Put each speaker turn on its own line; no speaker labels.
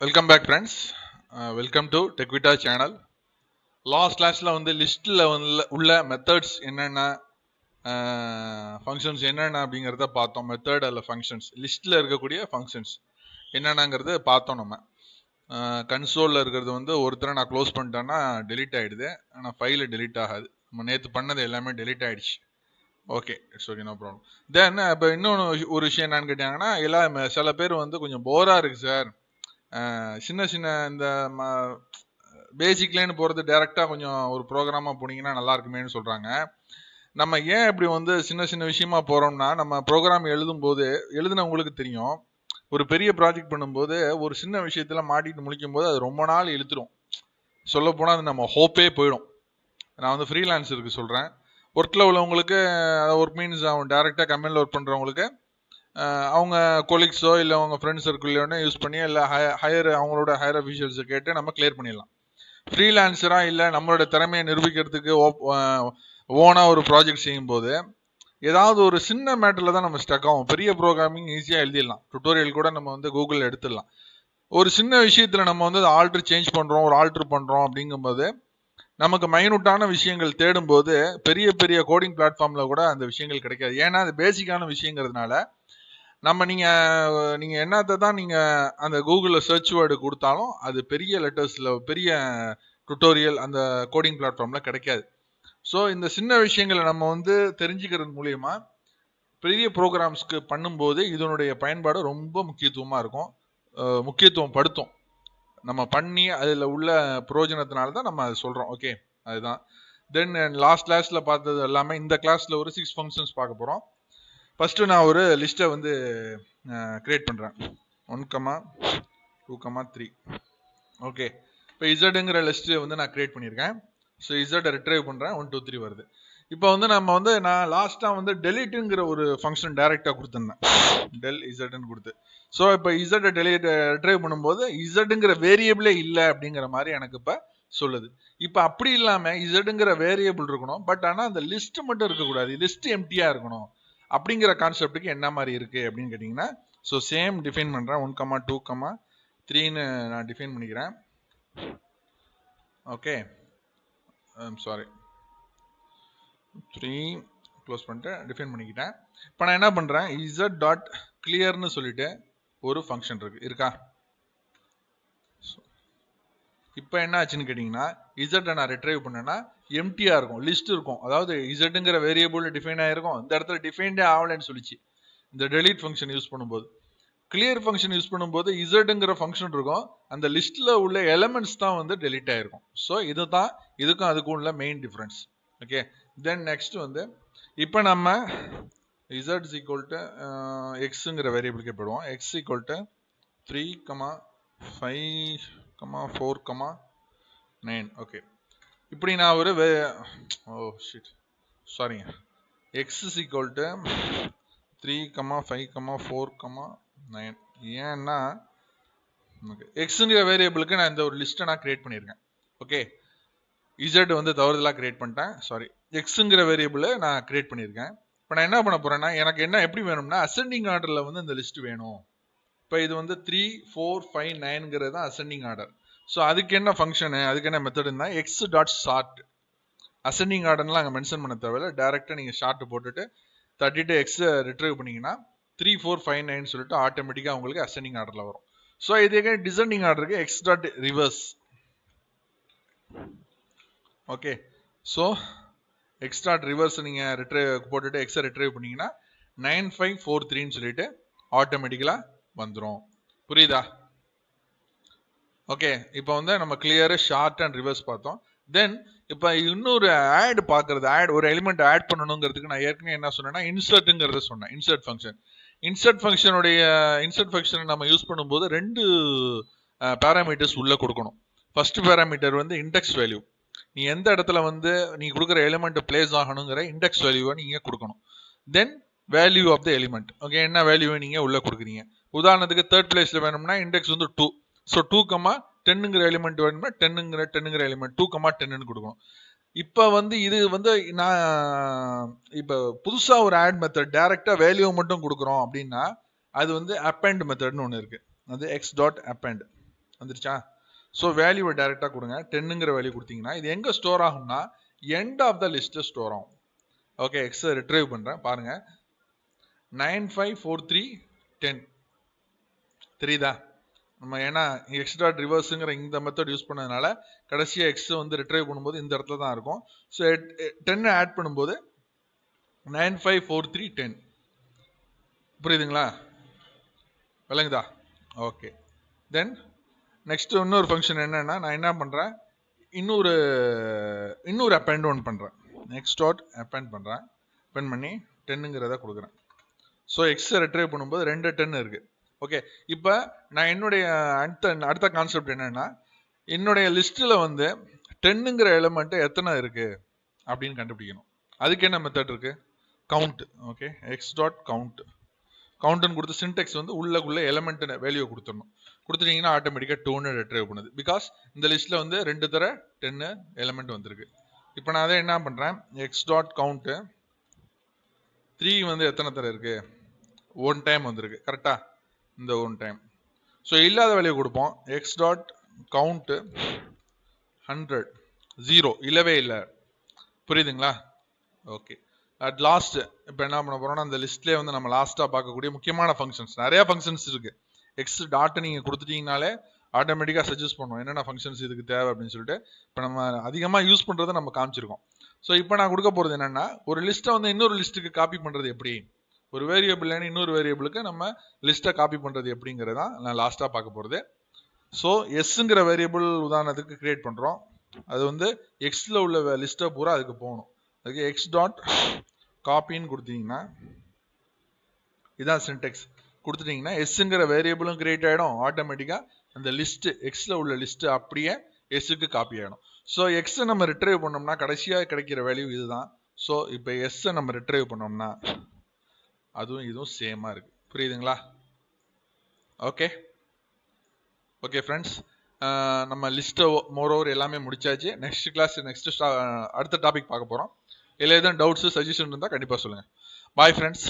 Welcome back friends welcome to டெக்விட்டா channel last கிளாஸில் வந்து லிஸ்ட்டில் உள்ள மெத்தட்ஸ் என்னென்ன uh, ஃபங்க்ஷன்ஸ் என்னென்ன அப்படிங்கிறத பார்த்தோம். மெத்தட் அல்ல ஃபங்க்ஷன்ஸ் லிஸ்ட்டில் இருக்கக்கூடிய ஃபங்க்ஷன்ஸ் என்னென்னங்கிறத பார்த்தோம் நம்ம. Uh, கன்சோலில் இருக்கிறது வந்து ஒருத்தரை நான் க்ளோஸ் பண்ணிட்டேன்னா டெலிட் ஆகிடுது ஆனால் ஃபைலு டெலிட் ஆகாது. நம்ம நேற்று பண்ணது எல்லாமே டெலிட் ஆகிடுச்சு okay it's okay no problem then இப்போ இன்னொன்று ஒரு விஷயம் என்னன்னு கேட்டாங்கன்னா எல்லா சில பேர் வந்து கொஞ்சம் போராக இருக்குது சார் சின்ன சின்ன இந்த பேசிக்லேன்னு போகிறது டேரெக்டாக கொஞ்சம் ஒரு ப்ரோக்ராமாக போனீங்கன்னா நல்லா இருக்குமேனு சொல்கிறாங்க நம்ம ஏன் இப்படி வந்து சின்ன சின்ன விஷயமா போகிறோம்னா நம்ம ப்ரோக்ராம் எழுதும்போது எழுதுனவங்களுக்கு தெரியும். ஒரு பெரிய ப்ராஜெக்ட் பண்ணும்போது ஒரு சின்ன விஷயத்தில் மாட்டிட்டு முடிக்கும் போது அது ரொம்ப நாள் இழுத்துடும் சொல்லப்போனால் அது நம்ம ஹோப்பே போயிடும். நான் வந்து ஃப்ரீலான்ஸருக்கு சொல்கிறேன் ஒர்க்கில் உள்ளவங்களுக்கு ஒர்க் மீன்ஸ் அவன் டேரெக்டாக கம்பெனியில் ஒர்க் பண்ணுறவங்களுக்கு அவங்க கொலீக்ஸோ இல்லை அவங்க ஃப்ரெண்ட்ஸ் சர்க்கிள்லையோனே யூஸ் பண்ணி இல்லை ஹையர் அவங்களோட ஹையர் அஃபீஷியல்ஸை கேட்டு நம்ம கிளியர் பண்ணிடலாம். ஃப்ரீலான்சராக இல்லை நம்மளோட திறமையை நிரூபிக்கிறதுக்கு ஓனாக ஒரு ப்ராஜெக்ட் செய்யும்போது ஏதாவது ஒரு சின்ன மேட்டரில் தான் நம்ம ஸ்டக் ஆகும். பெரிய ப்ரோக்ராமிங் ஈஸியாக எழுதிடலாம். டுட்டோரியல் கூட நம்ம வந்து கூகுளில் எடுத்துடலாம். ஒரு சின்ன விஷயத்தில் நம்ம வந்து ஆல்ட்ரு சேஞ்ச் பண்ணுறோம் ஒரு ஆல்ட்ரு பண்ணுறோம் அப்படிங்கும்போது நமக்கு மைனூட்டான விஷயங்கள் தேடும்போது பெரிய பெரிய கோடிங் பிளாட்ஃபார்மில் கூட அந்த விஷயங்கள் கிடைக்காது. ஏன்னா அது பேசிக்கான விஷயங்கிறதுனால நம்ம நீங்கள் நீங்கள் என்னத்தை தான் நீங்கள் அந்த கூகுளில் சர்ச் வேர்டு கொடுத்தாலும் அது பெரிய லெட்டர்ஸில் பெரிய டுட்டோரியல் அந்த கோடிங் பிளாட்ஃபார்மில் கிடைக்காது. ஸோ இந்த சின்ன விஷயங்களை நம்ம வந்து தெரிஞ்சுக்கிறது மூலயமா பெரிய ப்ரோக்ராம்ஸ்க்கு பண்ணும்போது இதனுடைய பயன்பாடு ரொம்ப முக்கியத்துவமாக இருக்கும். முக்கியத்துவம் படுத்தும். நம்ம பண்ணி அதில் உள்ள பிரயோஜனத்தினால தான் நம்ம அதை சொல்கிறோம் ஓகே அதுதான். தென் லாஸ்ட் கிளாஸில் பார்த்தது எல்லாமே இந்த கிளாஸில் ஒரு சிக்ஸ் ஃபங்க்ஷன்ஸ் பார்க்க போகிறோம் ஃபஸ்ட்டு நான் ஒரு லிஸ்ட்டை வந்து க்ரியேட் பண்ணுறேன் one comma two comma three okay இப்போ இசட்டுங்கிற லிஸ்ட்டு வந்து நான் க்ரியேட் பண்ணியிருக்கேன். ஸோ இசட்டை ரிட்ரைவ் பண்ணுறேன் ஒன் டூ த்ரீ வருது. இப்போ வந்து நம்ம வந்து நான் லாஸ்ட்டாக வந்து டெலிட்டுங்கிற ஒரு ஃபங்க்ஷன் டைரெக்டாக கொடுத்துருந்தேன். டெல் இசட்னு கொடுத்து. ஸோ இப்போ இசட்டை டெலிட் ரிட்ரைவ் பண்ணும்போது இசட்டுங்கிற வேரியபிளே இல்லை அப்படிங்கிற மாதிரி எனக்கு இப்போ சொல்லுது. இப்போ அப்படி இல்லாமல் இசட்டுங்கிற வேரியபிள் இருக்கணும். பட் ஆனால் அந்த லிஸ்ட் மட்டும் இருக்கக்கூடாது. லிஸ்ட் எம்டியாக இருக்கணும். அப்படிங்கிற கான்செப்டுக்கு என்ன மாதிரி இருக்குது அப்படின்னு கேட்டிங்கன்னா ஸோ சேம் டிஃபைன் பண்ணுறேன் ஒன் கமா டூ கமா த்ரீன்னு நான் டிஃபைன் பண்ணிக்கிறேன். ஓகே சாரி த்ரீ க்ளோஸ் பண்ணிட்டு டிஃபைன் பண்ணிக்கிட்டேன். இப்போ நான் என்ன பண்ணுறேன் இசட் டாட் கிளியர்னு சொல்லிட்டு ஒரு ஃபங்க்ஷன் இருக்கு. இருக்கா? இப்போ என்ன ஆச்சுன்னு கேட்டிங்கன்னா இசட்டை நான் ரிட்ரைவ் பண்ணேன்னா எம்டியாக இருக்கும் லிஸ்ட் இருக்கும். அதாவது இசட்டுங்கிற வேரியபிள் டிஃபைன் ஆகிருக்கும் இந்த இடத்துல டிஃபைன்டே ஆகலைன்னு சொல்லிச்சு. இந்த டெலிட் ஃபங்க்ஷன் யூஸ் பண்ணும்போது. கிளியர் ஃபங்க்ஷன் யூஸ் பண்ணும்போது இசட்டுங்கிற ஃபங்க்ஷன் இருக்கும். அந்த லிஸ்ட்டில் உள்ள எலமெண்ட்ஸ் தான் வந்து டெலிட் ஆகிருக்கும் ஸோ இது தான் இதுக்கும் அதுக்கும் உள்ள main difference okay then next வந்து இப்போ நம்ம இசட் ஈக்குவல் டு எக்ஸுங்கிற வேரியபிளுக்கு போயிடுவோம். X equal to three comma five comma four comma nine okay இப்படி நான் ஒரு வே ஓ ஷிட் சாரிங்க X is equal to three comma five comma four comma nine ஏன்னா ஓகே எக்ஸுங்கிற வேரியபிளுக்கு நான் இந்த ஒரு லிஸ்ட்டை நான் க்ரியேட் பண்ணியிருக்கேன். ஓகே இசட் வந்து தவறுதலாக க்ரியேட் பண்ணிட்டேன். சாரி எக்ஸுங்கிற வேரியபிளை நான் க்ரியேட் பண்ணியிருக்கேன். இப்போ நான் என்ன பண்ண போகிறேன்னா எனக்கு என்ன எப்படி வேணும்னா அசெண்டிங் ஆர்டரில் வந்து இந்த லிஸ்ட் வேணும். இப்போ இது வந்து த்ரீ ஃபோர் ஃபைவ் நைனுங்கிறது தான் அசெண்டிங் ஆர்டர் ஸோ அதுக்கு என்ன ஃபங்க்ஷனு அதுக்கு என்ன மெத்தடுன்னா எக்ஸ் டாட் ஷார்ட் அசெண்டிங் ஆர்டர்லாம் அங்கே மென்ஷன் பண்ண தேவையில்ல. டேரெக்டாக நீங்கள் ஷார்ட் போட்டுட்டு தட்டிட்டு எக்ஸை ரிட்ரைவ் பண்ணிங்கன்னா த்ரீ ஃபோர் ஃபைவ் நைன் சொல்லிட்டு ஆட்டோமேட்டிக்காக உங்களுக்கு அசெண்டிங் ஆர்டரில் வரும். ஸோ இதுக்கு டிசெண்டிங் ஆர்டருக்கு X dot reverse okay so X dot reverse நீங்கள் ரிட்ரைவ் போட்டுட்டு எக்ஸை ரிட்ரைவ் பண்ணிங்கன்னா நைன் ஃபைவ் ஃபோர் த்ரீன்னு சொல்லிட்டு ஆட்டோமேட்டிக்கலாக வந்துடும் புரியுதா? ஓகே இப்போ வந்து நம்ம கிளியரு ஷார்ட் அண்ட் ரிவர்ஸ் பார்த்தோம். தென் இப்போ இன்னொரு ஆட் பார்க்குறது ஆட் ஒரு எலிமெண்ட் ஆட் பண்ணணுங்கிறதுக்கு நான் ஏற்கனவே என்ன சொன்னேன்னா இன்சர்ட்டுங்கிறத சொன்னேன் இன்சர்ட் ஃபங்க்ஷன் இன்சர்ட் ஃபங்க்ஷனுடைய இன்சர்ட் ஃபங்க்ஷனை நம்ம யூஸ் பண்ணும்போது ரெண்டு பேராமீட்டர்ஸ் உள்ளே கொடுக்கணும். ஃபர்ஸ்ட் பேராமீட்டர் வந்து இண்டெக்ஸ் வேல்யூ நீ எந்த இடத்துல வந்து நீ கொடுக்குற எலிமெண்ட் பிளேஸ் ஆகணுங்கிற இண்டெக்ஸ் வேல்யூவை நீங்கள் கொடுக்கணும். Then value of the element okay என்ன வேல்யூவை நீங்கள் உள்ளே கொடுக்குறீங்க? உதாரணத்துக்கு தேர்ட் பிளேஸில் வேணும்னா இண்டெக்ஸ் வந்து டூ ஸோ டூ கமா டென்னுங்கிற எலிமெண்ட் வேணும்னா டென்னுங்கிற டென்னுங்கிற எலிமெண்ட் டூ கமா டென்னு கொடுக்கணும். இப்போ வந்து இது வந்து நான் இப்போ புதுசாக ஒரு ஆட் மெத்தட் டைரெக்டாக வேல்யூ மட்டும் கொடுக்குறோம் அப்படின்னா அது வந்து அப்பெண்ட் மெத்தட்னு ஒன்று இருக்குது அது எக்ஸ் டாட் அப்பெண்ட் வந்துருச்சா? ஸோ வேல்யூவை டைரெக்டாக கொடுங்க. டென்னுங்கிற வேல்யூ கொடுத்தீங்கன்னா இது எங்கே ஸ்டோர் ஆகும்னா end of the list store ஆகும். ஓகே எக்ஸை ரிட்ரைவ் பண்ணுறேன் பாருங்கள் nine five four three ten. தெரியுதா? நம்ம ஏன்னா எக்ஸ்ட்ரா ரிவர்ஸுங்கிற இந்த மெத்தட் யூஸ் பண்ணதுனால கடைசியாக எக்ஸ் வந்து ரிட்ரைவ் பண்ணும்போது இந்த இடத்துல தான் இருக்கும். ஸோ டென்னை ஆட் பண்ணும்போது nine five four three ten. புரியுதுங்களா? விளங்குதா? ஓகே தென் நெக்ஸ்ட்டு இன்னொரு ஃபங்க்ஷன் என்னென்னா நான் என்ன பண்ணுறேன் இன்னொரு இன்னொரு அப்பெண்ட் ஒன் பண்ணுறேன் நெக்ஸ்ட் டாட் அப்பெண்ட் பண்ணுறேன் அப்பெண்ட் பண்ணி டென்னுங்கிறத கொடுக்குறேன். ஸோ எக்ஸை ரெட்ரைவ் பண்ணும்போது ரெண்டு டென் இருக்குது ஓகே இப்போ நான் என்னுடைய அடுத்த அடுத்த கான்செப்ட் என்னன்னா என்னுடைய லிஸ்ட்டில் வந்து டென்னுங்கிற எலமெண்ட்டு எத்தனை இருக்குது அப்படின்னு கண்டுபிடிக்கணும். அதுக்கு என்ன மெத்தட் இருக்குது count okay X dot count கவுண்ட்னு கொடுத்து சின்டெக்ஸ் வந்து உள்ளக்குள்ளே எலமெண்ட்டு வேல்யூ கொடுத்துடணும். கொடுத்துட்டீங்கன்னா ஆட்டோமேட்டிக்காக டூன்னு ரெட்ரைவ் பண்ணுது. பிகாஸ் இந்த லிஸ்ட்டில் வந்து ரெண்டு தர டென்னு எலமெண்ட் வந்திருக்கு. இப்போ நான் அதை என்ன பண்ணுறேன் எக்ஸ் டாட் கவுண்ட்டு த்ரீ வந்து எத்தனை தடவை இருக்கு? ஒன் டைம் வந்திருக்கு. கரெக்டா இந்த ஒன் டைம் ஸோ இல்லாத வேலையை கொடுப்போம். X dot count hundred zero இல்லவே இல்லை. புரியுதுங்களா? ஓகே அட் லாஸ்ட் இப்போ என்ன பண்ண போறோம்னா அந்த லிஸ்ட்லேயே வந்து நம்ம லாஸ்ட்டாக பார்க்கக்கூடிய முக்கியமான ஃபங்க்ஷன்ஸ் நிறைய ஃபங்க்ஷன்ஸ் இருக்கு. எக்ஸ் டாட்டை நீங்கள் கொடுத்துட்டீங்கனாலே ஆட்டோமேட்டிக்காக சஜஸ்ட் பண்ணுவோம். என்னென்ன ஃபங்க்ஷன்ஸ் இதுக்கு தேவை அப்படின்னு சொல்லிட்டு. இப்போ நம்ம அதிகமாக யூஸ் பண்ணுறதை நம்ம காமிச்சிருக்கோம். ஸோ இப்போ நான் கொடுக்க போகிறது என்னென்னா ஒரு லிஸ்ட்டை வந்து இன்னொரு லிஸ்ட்டுக்கு காப்பி பண்ணுறது எப்படி? ஒரு வேரியபிள்லேருந்து இன்னொரு வேரியபிளுக்கு நம்ம லிஸ்ட்டை காப்பி பண்ணுறது எப்படிங்கிறது தான் நான் லாஸ்ட்டாக பார்க்க போகிறது ஸோ எஸ்ஸுங்கிற வேரியபிள் உதாரணத்துக்கு க்ரியேட் பண்ணுறோம் அது வந்து எக்ஸில் உள்ள லிஸ்ட்டை பூரா அதுக்கு போகணும். அதுக்கு எக்ஸ் டாட் காப்பின்னு கொடுத்தீங்கன்னா இதான் சின்டெக்ஸ் கொடுத்துட்டீங்கன்னா எஸ்ஸுங்கிற வேரியபிளும் கிரியேட் ஆகிடும் ஆட்டோமேட்டிக்காக அந்த லிஸ்ட்டு எக்ஸில் உள்ள லிஸ்ட்டு அப்படியே எஸ்ஸுக்கு காப்பி ஆகிடும் ஸோ எக்ஸை நம்ம ரிட்ரைவ் பண்ணோம்னா கடைசியாக கிடைக்கிற வேல்யூ இதுதான். ஸோ இப்போ எஸ்ஸை நம்ம ரிட்ரைவ் பண்ணோம்னா அதுவும் இதுவும் சேமாக இருக்குது புரியுதுங்களா? ஓகே ஓகே ஃப்ரெண்ட்ஸ் நம்ம லிஸ்ட்டை மோர் ஓவர் எல்லாமே முடிச்சாச்சு. நெக்ஸ்ட் கிளாஸ் நெக்ஸ்ட் அடுத்த டாபிக் பார்க்க போகிறோம் இல்லை எதுவும் டவுட்ஸு சஜஷன் இருந்தால் கண்டிப்பாக சொல்லுங்கள் பாய் ஃப்ரெண்ட்ஸ்